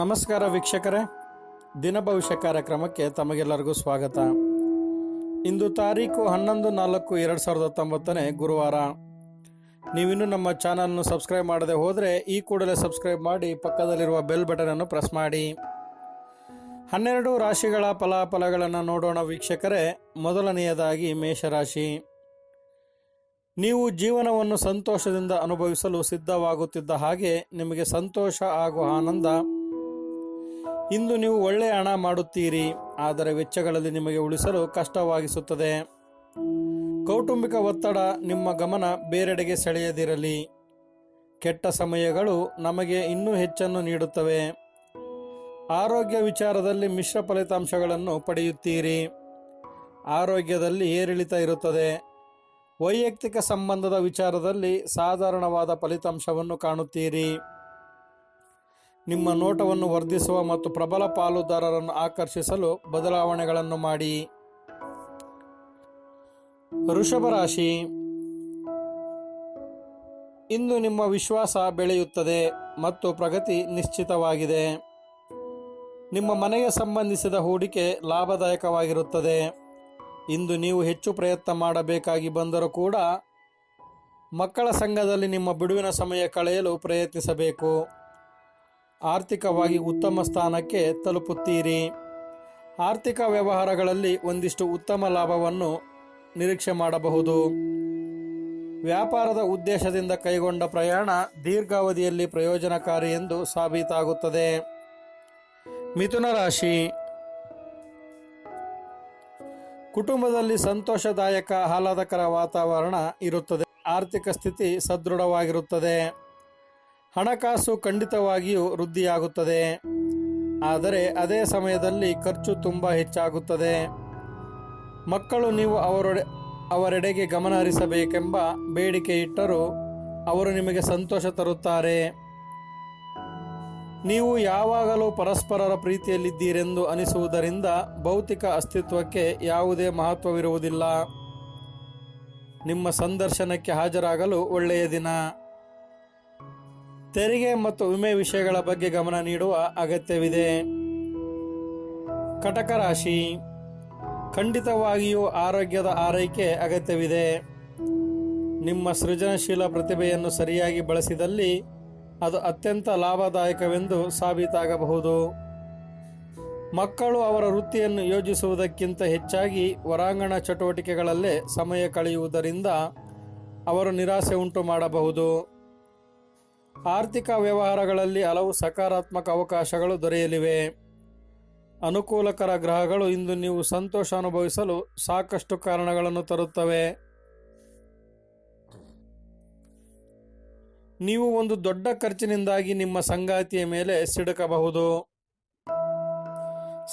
ನಮಸ್ಕಾರ ವೀಕ್ಷಕರೇ. ದಿನ ಭವಿಷ್ಯ ಕಾರ್ಯಕ್ರಮಕ್ಕೆ ತಮಗೆಲ್ಲರಿಗೂ ಸ್ವಾಗತ. ಇಂದು ತಾರೀಕು ಹನ್ನೊಂದು ನಾಲ್ಕು ಎರಡು ಸಾವಿರದ ಹತ್ತೊಂಬತ್ತನೇ ಗುರುವಾರ. ನೀವಿನ್ನೂ ನಮ್ಮ ಚಾನಲ್ನು ಸಬ್ಸ್ಕ್ರೈಬ್ ಮಾಡದೆ ಹೋದರೆ ಈ ಕೂಡಲೇ ಸಬ್ಸ್ಕ್ರೈಬ್ ಮಾಡಿ ಪಕ್ಕದಲ್ಲಿರುವ ಬೆಲ್ ಬಟನನ್ನು ಪ್ರೆಸ್ ಮಾಡಿ. ಹನ್ನೆರಡು ರಾಶಿಗಳ ಫಲಾಫಲಗಳನ್ನು ನೋಡೋಣ ವೀಕ್ಷಕರೇ. ಮೊದಲನೆಯದಾಗಿ ಮೇಷರಾಶಿ. ನೀವು ಜೀವನವನ್ನು ಸಂತೋಷದಿಂದ ಅನುಭವಿಸಲು ಸಿದ್ಧವಾಗುತ್ತಿದ್ದ ಹಾಗೆ ನಿಮಗೆ ಸಂತೋಷ ಹಾಗೂ ಆನಂದ ಇಂದು ನೀವು ಒಳ್ಳೆಯ ಹಣ ಮಾಡುತ್ತೀರಿ, ಆದರೆ ವೆಚ್ಚಗಳಲ್ಲಿ ನಿಮಗೆ ಉಳಿಸಲು ಕಷ್ಟವಾಗಿಸುತ್ತದೆ. ಕೌಟುಂಬಿಕ ಒತ್ತಡ ನಿಮ್ಮ ಗಮನ ಬೇರೆಡೆಗೆ ಸೆಳೆಯದಿರಲಿ. ಕೆಟ್ಟ ಸಮಯಗಳು ನಮಗೆ ಇನ್ನೂ ಹೆಚ್ಚನ್ನು ನೀಡುತ್ತವೆ. ಆರೋಗ್ಯ ವಿಚಾರದಲ್ಲಿ ಮಿಶ್ರ ಫಲಿತಾಂಶಗಳನ್ನು ಪಡೆಯುತ್ತೀರಿ. ಆರೋಗ್ಯದಲ್ಲಿ ಏರಿಳಿತ ಇರುತ್ತದೆ. ವೈಯಕ್ತಿಕ ಸಂಬಂಧದ ವಿಚಾರದಲ್ಲಿ ಸಾಧಾರಣವಾದ ಫಲಿತಾಂಶವನ್ನು ಕಾಣುತ್ತೀರಿ. ನಿಮ್ಮ ನೋಟವನ್ನು ವರ್ಧಿಸುವ ಮತ್ತು ಪ್ರಬಲ ಪಾಲುದಾರರನ್ನು ಆಕರ್ಷಿಸಲು ಬದಲಾವಣೆಗಳನ್ನು ಮಾಡಿ. ವೃಷಭ ರಾಶಿ, ಇಂದು ನಿಮ್ಮ ವಿಶ್ವಾಸ ಬೆಳೆಯುತ್ತದೆ ಮತ್ತು ಪ್ರಗತಿ ನಿಶ್ಚಿತವಾಗಿದೆ. ನಿಮ್ಮ ಮನೆಗೆ ಸಂಬಂಧಿಸಿದ ಹೂಡಿಕೆ ಲಾಭದಾಯಕವಾಗಿರುತ್ತದೆ. ಇಂದು ನೀವು ಹೆಚ್ಚು ಪ್ರಯತ್ನ ಮಾಡಬೇಕಾಗಿ ಬಂದರೂ ಕೂಡ ಮಕ್ಕಳ ಸಂಘದಲ್ಲಿ ನಿಮ್ಮ ಬಿಡುವಿನ ಸಮಯ ಕಳೆಯಲು ಪ್ರಯತ್ನಿಸಬೇಕು. ಆರ್ಥಿಕವಾಗಿ ಉತ್ತಮ ಸ್ಥಾನಕ್ಕೆ ತಲುಪುತ್ತೀರಿ. ಆರ್ಥಿಕ ವ್ಯವಹಾರಗಳಲ್ಲಿ ಒಂದಿಷ್ಟು ಉತ್ತಮ ಲಾಭವನ್ನು ನಿರೀಕ್ಷೆ ಮಾಡಬಹುದು. ವ್ಯಾಪಾರದ ಉದ್ದೇಶದಿಂದ ಕೈಗೊಂಡ ಪ್ರಯಾಣ ದೀರ್ಘಾವಧಿಯಲ್ಲಿ ಪ್ರಯೋಜನಕಾರಿ ಎಂದು ಸಾಬೀತಾಗುತ್ತದೆ. ಮಿಥುನ ರಾಶಿ. ಕುಟುಂಬದಲ್ಲಿ ಸಂತೋಷದಾಯಕ, ಆಹ್ಲಾದಕರ ವಾತಾವರಣ ಇರುತ್ತದೆ. ಆರ್ಥಿಕ ಸ್ಥಿತಿ ಸದೃಢವಾಗಿರುತ್ತದೆ. ಹಣಕಾಸು ಖಂಡಿತವಾಗಿಯೂ ವೃದ್ಧಿಯಾಗುತ್ತದೆ. ಆದರೆ ಅದೇ ಸಮಯದಲ್ಲಿ ಖರ್ಚು ತುಂಬ ಹೆಚ್ಚಾಗುತ್ತದೆ. ಮಕ್ಕಳು ನೀವು ಅವರೊಡೆ, ಅವರೆಡೆಗೆ ಗಮನ ಹರಿಸಬೇಕೆಂಬ ಬೇಡಿಕೆ ಇಟ್ಟರೂ ಅವರು ನಿಮಗೆ ಸಂತೋಷ ತರುತ್ತಾರೆ. ನೀವು ಯಾವಾಗಲೂ ಪರಸ್ಪರರ ಪ್ರೀತಿಯಲ್ಲಿದ್ದೀರೆಂದು ಅನಿಸುವುದರಿಂದ ಭೌತಿಕ ಅಸ್ತಿತ್ವಕ್ಕೆ ಯಾವುದೇ ಮಹತ್ವವಿರುವುದಿಲ್ಲ. ನಿಮ್ಮ ಸಂದರ್ಶನಕ್ಕೆ ಹಾಜರಾಗಲು ಒಳ್ಳೆಯ ದಿನ. ತೆರಿಗೆ ಮತ್ತು ವಿಮೆ ವಿಷಯಗಳ ಬಗ್ಗೆ ಗಮನ ನೀಡುವ ಅಗತ್ಯವಿದೆ. ಕಟಕ ರಾಶಿ. ಖಂಡಿತವಾಗಿಯೂ ಆರೋಗ್ಯದ ಆರೈಕೆ ಅಗತ್ಯವಿದೆ. ನಿಮ್ಮ ಸೃಜನಶೀಲ ಪ್ರತಿಭೆಯನ್ನು ಸರಿಯಾಗಿ ಬಳಸಿದಲ್ಲಿ ಅದು ಅತ್ಯಂತ ಲಾಭದಾಯಕವೆಂದು ಸಾಬೀತಾಗಬಹುದು. ಮಕ್ಕಳು ಅವರ ವೃತ್ತಿಯನ್ನು ಯೋಜಿಸುವುದಕ್ಕಿಂತ ಹೆಚ್ಚಾಗಿ ಹೊರಾಂಗಣ ಚಟುವಟಿಕೆಗಳಲ್ಲೇ ಸಮಯ ಕಳೆಯುವುದರಿಂದ ಅವರು ನಿರಾಸೆ ಉಂಟು ಮಾಡಬಹುದು ಆರ್ಥಿಕ ವ್ಯವಹಾರಗಳಲ್ಲಿ ಹಲವು ಸಕಾರಾತ್ಮಕ ಅವಕಾಶಗಳು ದೊರೆಯಲಿವೆ. ಅನುಕೂಲಕರ ಗ್ರಹಗಳು ಇಂದು ನೀವು ಸಂತೋಷ ಅನುಭವಿಸಲು ಸಾಕಷ್ಟು ಕಾರಣಗಳನ್ನು ತರುತ್ತವೆ. ನೀವು ಒಂದು ದೊಡ್ಡ ಖರ್ಚಿನಿಂದಾಗಿ ನಿಮ್ಮ ಸಂಗಾತಿಯ ಮೇಲೆ ಸಿಡುಕಬಹುದು.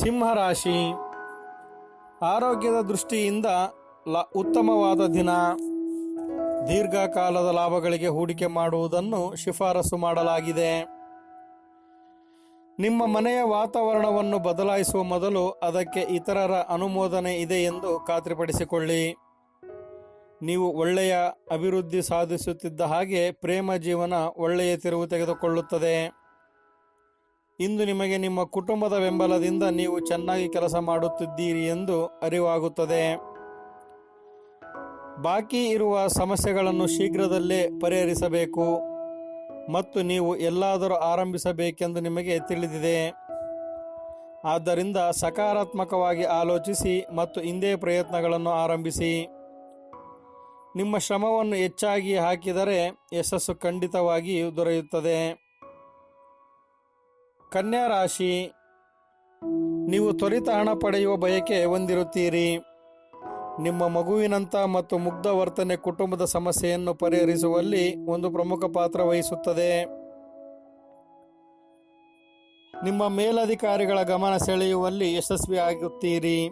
ಸಿಂಹರಾಶಿ ಆರೋಗ್ಯದ ದೃಷ್ಟಿಯಿಂದ ಉತ್ತಮವಾದ ದಿನ. ದೀರ್ಘಕಾಲದ ಲಾಭಗಳಿಗೆ ಹೂಡಿಕೆ ಮಾಡುವುದನ್ನು ಶಿಫಾರಸು ಮಾಡಲಾಗಿದೆ. ನಿಮ್ಮ ಮನೆಯ ವಾತಾವರಣವನ್ನು ಬದಲಾಯಿಸುವ ಮೊದಲು ಅದಕ್ಕೆ ಇತರರ ಅನುಮೋದನೆ ಇದೆ ಎಂದು ಖಾತ್ರಿಪಡಿಸಿಕೊಳ್ಳಿ. ನೀವು ಒಳ್ಳೆಯ ಅಭಿವೃದ್ಧಿ ಸಾಧಿಸುತ್ತಿದ್ದ ಹಾಗೆ ಪ್ರೇಮ ಜೀವನ ಒಳ್ಳೆಯ ತಿರುವು ತೆಗೆದುಕೊಳ್ಳುತ್ತದೆ. ಇಂದು ನಿಮಗೆ ನಿಮ್ಮ ಕುಟುಂಬದ ಬೆಂಬಲದಿಂದ ನೀವು ಚೆನ್ನಾಗಿ ಕೆಲಸ ಮಾಡುತ್ತಿದ್ದೀರಿ ಎಂದು ಅರಿವಾಗುತ್ತದೆ. ಬಾಕಿ ಇರುವ ಸಮಸ್ಯೆಗಳನ್ನು ಶೀಘ್ರದಲ್ಲೇ ಪರಿಹರಿಸಬೇಕು ಮತ್ತು ನೀವು ಎಲ್ಲಾದರೂ ಆರಂಭಿಸಬೇಕೆಂದು ನಿಮಗೆ ತಿಳಿದಿದೆ. ಆದ್ದರಿಂದ ಸಕಾರಾತ್ಮಕವಾಗಿ ಆಲೋಚಿಸಿ ಮತ್ತು ಇಂದೇ ಪ್ರಯತ್ನಗಳನ್ನು ಆರಂಭಿಸಿ. ನಿಮ್ಮ ಶ್ರಮವನ್ನು ಹೆಚ್ಚಾಗಿ ಹಾಕಿದರೆ ಯಶಸ್ಸು ಖಂಡಿತವಾಗಿ ದೊರೆಯುತ್ತದೆ. ಕನ್ಯಾ ರಾಶಿ, ನೀವು ತ್ವರಿತ ಹಣ ಪಡೆಯುವ ಬಯಕೆ ಹೊಂದಿರುತ್ತೀರಿ. ನಿಮ್ಮ ಮಗುವಿನಂಥ ಮತ್ತು ಮುಗ್ಧ ವರ್ತನೆ ಕುಟುಂಬದ ಸಮಸ್ಯೆಯನ್ನು ಪರಿಹರಿಸುವಲ್ಲಿ ಒಂದು ಪ್ರಮುಖ ಪಾತ್ರ ವಹಿಸುತ್ತದೆ. ನಿಮ್ಮ ಮೇಲಧಿಕಾರಿಗಳ ಗಮನ ಸೆಳೆಯುವಲ್ಲಿ ಯಶಸ್ವಿಯಾಗುತ್ತೀರಿ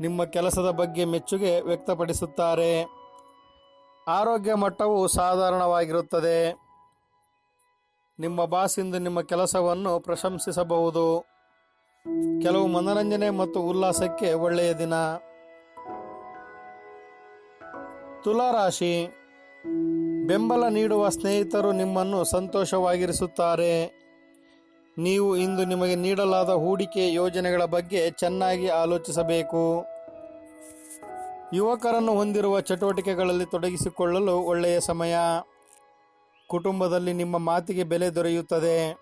ನಿಮ್ಮ ಕೆಲಸದ ಬಗ್ಗೆ ಮೆಚ್ಚುಗೆ ವ್ಯಕ್ತಪಡಿಸುತ್ತಾರೆ. ಆರೋಗ್ಯ ಮಟ್ಟವು ಸಾಧಾರಣವಾಗಿರುತ್ತದೆ. ನಿಮ್ಮ ಬಾಸಿಂದ ನಿಮ್ಮ ಕೆಲಸವನ್ನು ಪ್ರಶಂಸಿಸಬಹುದು. ಕೆಲವು ಮನರಂಜನೆ ಮತ್ತು ಉಲ್ಲಾಸಕ್ಕೆ ಒಳ್ಳೆಯ ದಿನ. ತುಲಾರಾಶಿ, ಬೆಂಬಲ ನೀಡುವ ಸ್ನೇಹಿತರು ನಿಮ್ಮನ್ನು ಸಂತೋಷವಾಗಿರಿಸುತ್ತಾರೆ. ನೀವು ಇಂದು ನಿಮಗೆ ನೀಡಲಾದ ಹೂಡಿಕೆ ಯೋಜನೆಗಳ ಬಗ್ಗೆ ಚೆನ್ನಾಗಿ ಆಲೋಚಿಸಬೇಕು. ಯುವಕರನ್ನು ಹೊಂದಿರುವ ಚಟುವಟಿಕೆಗಳಲ್ಲಿ ತೊಡಗಿಸಿಕೊಳ್ಳಲು ಒಳ್ಳೆಯ ಸಮಯ. ಕುಟುಂಬದಲ್ಲಿ ನಿಮ್ಮ ಮಾತಿಗೆ ಬೆಲೆ ದೊರೆಯುತ್ತದೆ.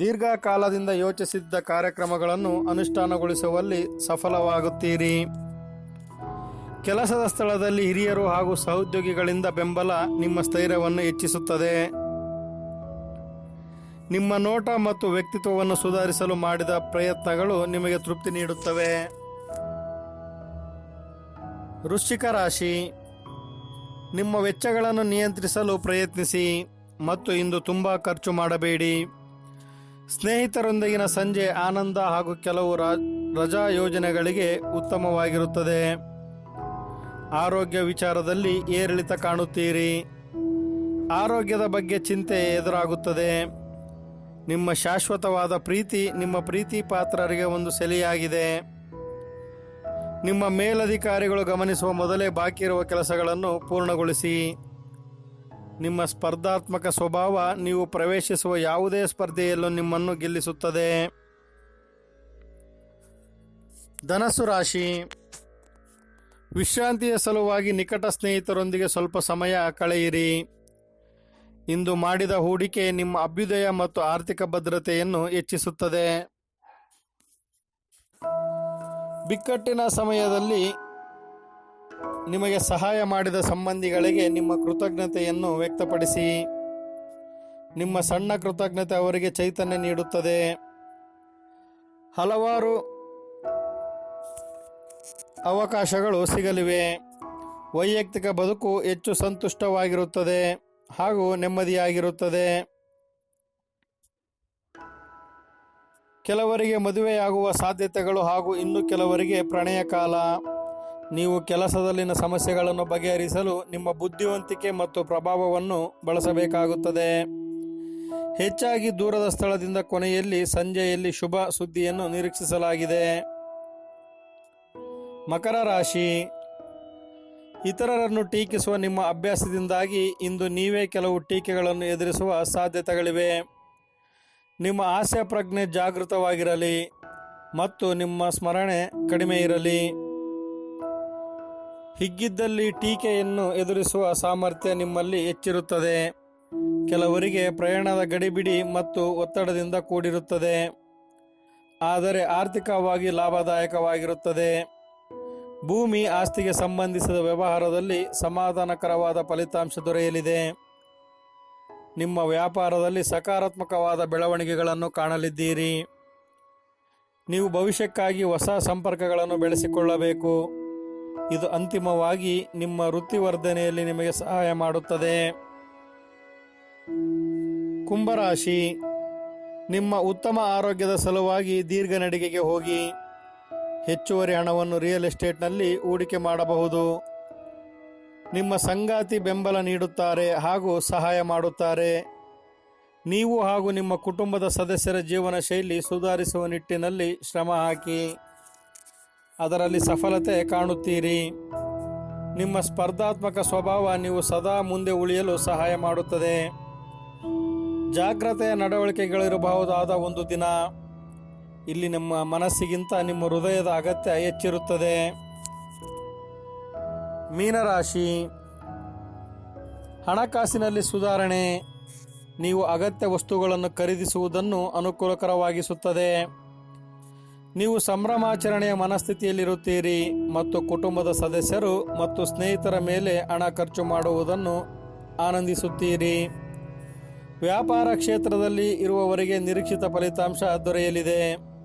ದೀರ್ಘಕಾಲದಿಂದ ಯೋಚಿಸಿದ್ದ ಕಾರ್ಯಕ್ರಮಗಳನ್ನು ಅನುಷ್ಠಾನಗೊಳಿಸುವಲ್ಲಿ ಸಫಲವಾಗುತ್ತೀರಿ. ಕೆಲಸದ ಸ್ಥಳದಲ್ಲಿ ಹಿರಿಯರು ಹಾಗೂ ಸಹೋದ್ಯೋಗಿಗಳಿಂದ ಬೆಂಬಲ ನಿಮ್ಮ ಸ್ಥೈರ್ಯವನ್ನು ಹೆಚ್ಚಿಸುತ್ತದೆ. ನಿಮ್ಮ ನೋಟ ಮತ್ತು ವ್ಯಕ್ತಿತ್ವವನ್ನು ಸುಧಾರಿಸಲು ಮಾಡಿದ ಪ್ರಯತ್ನಗಳು ನಿಮಗೆ ತೃಪ್ತಿ ನೀಡುತ್ತವೆ. ವೃಶ್ಚಿಕ ರಾಶಿ, ನಿಮ್ಮ ವೆಚ್ಚಗಳನ್ನು ನಿಯಂತ್ರಿಸಲು ಪ್ರಯತ್ನಿಸಿ ಮತ್ತು ಇಂದು ತುಂಬ ಖರ್ಚು ಮಾಡಬೇಡಿ. ಸ್ನೇಹಿತರೊಂದಿಗಿನ ಸಂಜೆ ಆನಂದ ಹಾಗೂ ಕೆಲವು ರಜಾ ಯೋಜನೆಗಳಿಗೆ ಉತ್ತಮವಾಗಿರುತ್ತದೆ. ಆರೋಗ್ಯ ವಿಚಾರದಲ್ಲಿ ಏರಿಳಿತ ಕಾಣುತ್ತೀರಿ. ಆರೋಗ್ಯದ ಬಗ್ಗೆ ಚಿಂತೆ ಎದುರಾಗುತ್ತದೆ. ನಿಮ್ಮ ಶಾಶ್ವತವಾದ ಪ್ರೀತಿ ನಿಮ್ಮ ಪ್ರೀತಿ ಪಾತ್ರರಿಗೆ ಒಂದು ಸೆಲೆಯಾಗಿದೆ. ನಿಮ್ಮ ಮೇಲಧಿಕಾರಿಗಳು ಗಮನಿಸುವ ಮೊದಲೇ ಬಾಕಿ ಇರುವ ಕೆಲಸಗಳನ್ನು ಪೂರ್ಣಗೊಳಿಸಿ. ನಿಮ್ಮ ಸ್ಪರ್ಧಾತ್ಮಕ ಸ್ವಭಾವ ನೀವು ಪ್ರವೇಶಿಸುವ ಯಾವುದೇ ಸ್ಪರ್ಧೆಯಲ್ಲೂ ನಿಮ್ಮನ್ನು ಗೆಲ್ಲಿಸುತ್ತದೆ. ಧನಸ್ಸು ರಾಶಿ. ವಿಶ್ರಾಂತಿಯ ಸಲುವಾಗಿ ನಿಕಟ ಸ್ನೇಹಿತರೊಂದಿಗೆ ಸ್ವಲ್ಪ ಸಮಯ ಕಳೆಯಿರಿ. ಇಂದು ಮಾಡಿದ ಹೂಡಿಕೆ ನಿಮ್ಮ ಅಭ್ಯುದಯ ಮತ್ತು ಆರ್ಥಿಕ ಭದ್ರತೆಯನ್ನು ಹೆಚ್ಚಿಸುತ್ತದೆ. ಬಿಕ್ಕಟ್ಟಿನ ಸಮಯದಲ್ಲಿ ನಿಮಗೆ ಸಹಾಯ ಮಾಡಿದ ಸಂಬಂಧಿಗಳಿಗೆ ನಿಮ್ಮ ಕೃತಜ್ಞತೆಯನ್ನು ವ್ಯಕ್ತಪಡಿಸಿ. ನಿಮ್ಮ ಸಣ್ಣ ಕೃತಜ್ಞತೆ ಅವರಿಗೆ ಚೈತನ್ಯ ನೀಡುತ್ತದೆ. ಹಲವಾರು ಅವಕಾಶಗಳು ಸಿಗಲಿವೆ. ವೈಯಕ್ತಿಕ ಬದುಕು ಹೆಚ್ಚು ಸಂತುಷ್ಟವಾಗಿರುತ್ತದೆ ಹಾಗೂ ನೆಮ್ಮದಿಯಾಗಿರುತ್ತದೆ. ಕೆಲವರಿಗೆ ಮದುವೆಯಾಗುವ ಸಾಧ್ಯತೆಗಳು ಹಾಗೂ ಇನ್ನು ಕೆಲವರಿಗೆ ಪ್ರಣಯ ಕಾಲ. ನೀವು ಕೆಲಸದಲ್ಲಿನ ಸಮಸ್ಯೆಗಳನ್ನು ಬಗೆಹರಿಸಲು ನಿಮ್ಮ ಬುದ್ಧಿವಂತಿಕೆ ಮತ್ತು ಪ್ರಭಾವವನ್ನು ಬಳಸಬೇಕಾಗುತ್ತದೆ. ಹೆಚ್ಚಾಗಿ ದೂರದ ಸ್ಥಳದಿಂದ ಕೊನೆಯಲ್ಲಿ ಸಂಜೆಯಲ್ಲಿ ಶುಭ ಸುದ್ದಿಯನ್ನು ನಿರೀಕ್ಷಿಸಲಾಗಿದೆ. ಮಕರ ರಾಶಿ. ಇತರರನ್ನು ಟೀಕಿಸುವ ನಿಮ್ಮ ಅಭ್ಯಾಸದಿಂದಾಗಿ ಇಂದು ನೀವೇ ಕೆಲವು ಟೀಕೆಗಳನ್ನು ಎದುರಿಸುವ ಸಾಧ್ಯತೆಗಳಿವೆ. ನಿಮ್ಮ ಆಸೆ ಪ್ರಜ್ಞೆ ಜಾಗೃತವಾಗಿರಲಿ ಮತ್ತು ನಿಮ್ಮ ಸ್ಮರಣೆ ಕಡಿಮೆ ಇರಲಿ. ಹಿಗ್ಗಿದ್ದಲ್ಲಿ ಟೀಕೆಯನ್ನು ಎದುರಿಸುವ ಸಾಮರ್ಥ್ಯ ನಿಮ್ಮಲ್ಲಿ ಹೆಚ್ಚಿರುತ್ತದೆ. ಕೆಲವರಿಗೆ ಪ್ರಯಾಣದ ಗಡಿಬಿಡಿ ಮತ್ತು ಒತ್ತಡದಿಂದ ಕೂಡಿರುತ್ತದೆ. ಆದರೆ ಆರ್ಥಿಕವಾಗಿ ಲಾಭದಾಯಕವಾಗಿರುತ್ತದೆ. ಭೂಮಿ ಆಸ್ತಿಗೆ ಸಂಬಂಧಿಸಿದ ವ್ಯವಹಾರದಲ್ಲಿ ಸಮಾಧಾನಕರವಾದ ಫಲಿತಾಂಶ ದೊರೆಯಲಿದೆ. ನಿಮ್ಮ ವ್ಯಾಪಾರದಲ್ಲಿ ಸಕಾರಾತ್ಮಕವಾದ ಬೆಳವಣಿಗೆಗಳನ್ನು ಕಾಣಲಿದ್ದೀರಿ. ನೀವು ಭವಿಷ್ಯಕ್ಕಾಗಿ ಹೊಸ ಸಂಪರ್ಕಗಳನ್ನು ಬೆಳೆಸಿಕೊಳ್ಳಬೇಕು. ಇದು ಅಂತಿಮವಾಗಿ ನಿಮ್ಮ ವೃತ್ತಿವರ್ಧನೆಯಲ್ಲಿ ನಿಮಗೆ ಸಹಾಯ ಮಾಡುತ್ತದೆ. ಕುಂಭರಾಶಿ, ನಿಮ್ಮ ಉತ್ತಮ ಆರೋಗ್ಯದ ಸಲುವಾಗಿ ದೀರ್ಘ ನಡಿಗೆಗೆ ಹೋಗಿ. ಹೆಚ್ಚುವರಿ ಹಣವನ್ನು ರಿಯಲ್ ಎಸ್ಟೇಟ್ನಲ್ಲಿ ಹೂಡಿಕೆ ಮಾಡಬಹುದು. ನಿಮ್ಮ ಸಂಗಾತಿ ಬೆಂಬಲ ನೀಡುತ್ತಾರೆ ಹಾಗೂ ಸಹಾಯ ಮಾಡುತ್ತಾರೆ. ನೀವು ಹಾಗೂ ನಿಮ್ಮ ಕುಟುಂಬದ ಸದಸ್ಯರ ಜೀವನ ಶೈಲಿ ಸುಧಾರಿಸುವ ನಿಟ್ಟಿನಲ್ಲಿ ಶ್ರಮ ಹಾಕಿ, ಅದರಲ್ಲಿ ಸಫಲತೆ ಕಾಣುತ್ತೀರಿ. ನಿಮ್ಮ ಸ್ಪರ್ಧಾತ್ಮಕ ಸ್ವಭಾವ ನೀವು ಸದಾ ಮುಂದೆ ಉಳಿಯಲು ಸಹಾಯ ಮಾಡುತ್ತದೆ. ಜಾಗ್ರತೆಯ ನಡವಳಿಕೆಗಳಿರಬಹುದಾದ ಒಂದು ದಿನ. ಇಲ್ಲಿ ನಿಮ್ಮ ಮನಸ್ಸಿಗಿಂತ ನಿಮ್ಮ ಹೃದಯದ ಅಗತ್ಯ ಹೆಚ್ಚಿರುತ್ತದೆ. ಮೀನರಾಶಿ, ಹಣಕಾಸಿನಲ್ಲಿ ಸುಧಾರಣೆ, ನೀವು ಅಗತ್ಯ ವಸ್ತುಗಳನ್ನು ಖರೀದಿಸುವುದನ್ನು ಅನುಕೂಲಕರವಾಗಿಸುತ್ತದೆ. ನೀವು ಸಂಭ್ರಮಾಚರಣೆಯ ಮನಸ್ಥಿತಿಯಲ್ಲಿರುತ್ತೀರಿ ಮತ್ತು ಕುಟುಂಬದ ಸದಸ್ಯರು ಮತ್ತು ಸ್ನೇಹಿತರ ಮೇಲೆ ಹಣ ಖರ್ಚು ಮಾಡುವುದನ್ನು ಆನಂದಿಸುತ್ತೀರಿ. ವ್ಯಾಪಾರ ಕ್ಷೇತ್ರದಲ್ಲಿ ಇರುವವರಿಗೆ ನಿರೀಕ್ಷಿತ ಫಲಿತಾಂಶ ದೊರೆಯಲಿದೆ.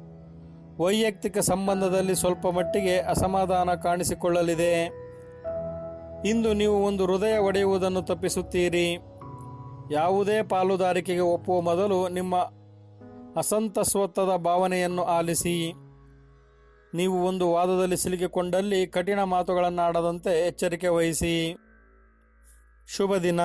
ವೈಯಕ್ತಿಕ ಸಂಬಂಧದಲ್ಲಿ ಸ್ವಲ್ಪ ಮಟ್ಟಿಗೆ ಅಸಮಾಧಾನ ಕಾಣಿಸಿಕೊಳ್ಳಲಿದೆ. ಇಂದು ನೀವು ಒಂದು ಹೃದಯ ಒಡೆಯುವುದನ್ನು ತಪ್ಪಿಸುತ್ತೀರಿ. ಯಾವುದೇ ಪಾಲುದಾರಿಕೆಗೆ ಒಪ್ಪುವ ಮೊದಲು ನಿಮ್ಮ ಅಸಂತಸ್ವತ್ವದ ಭಾವನೆಯನ್ನು ಆಲಿಸಿ. ನೀವು ಒಂದು ವಾದದಲ್ಲಿ ಸಿಲುಕಿಕೊಂಡಲ್ಲಿ ಕಠಿಣ ಮಾತುಗಳನ್ನಾಡದಂತೆ ಎಚ್ಚರಿಕೆ ವಹಿಸಿ. ಶುಭ ದಿನ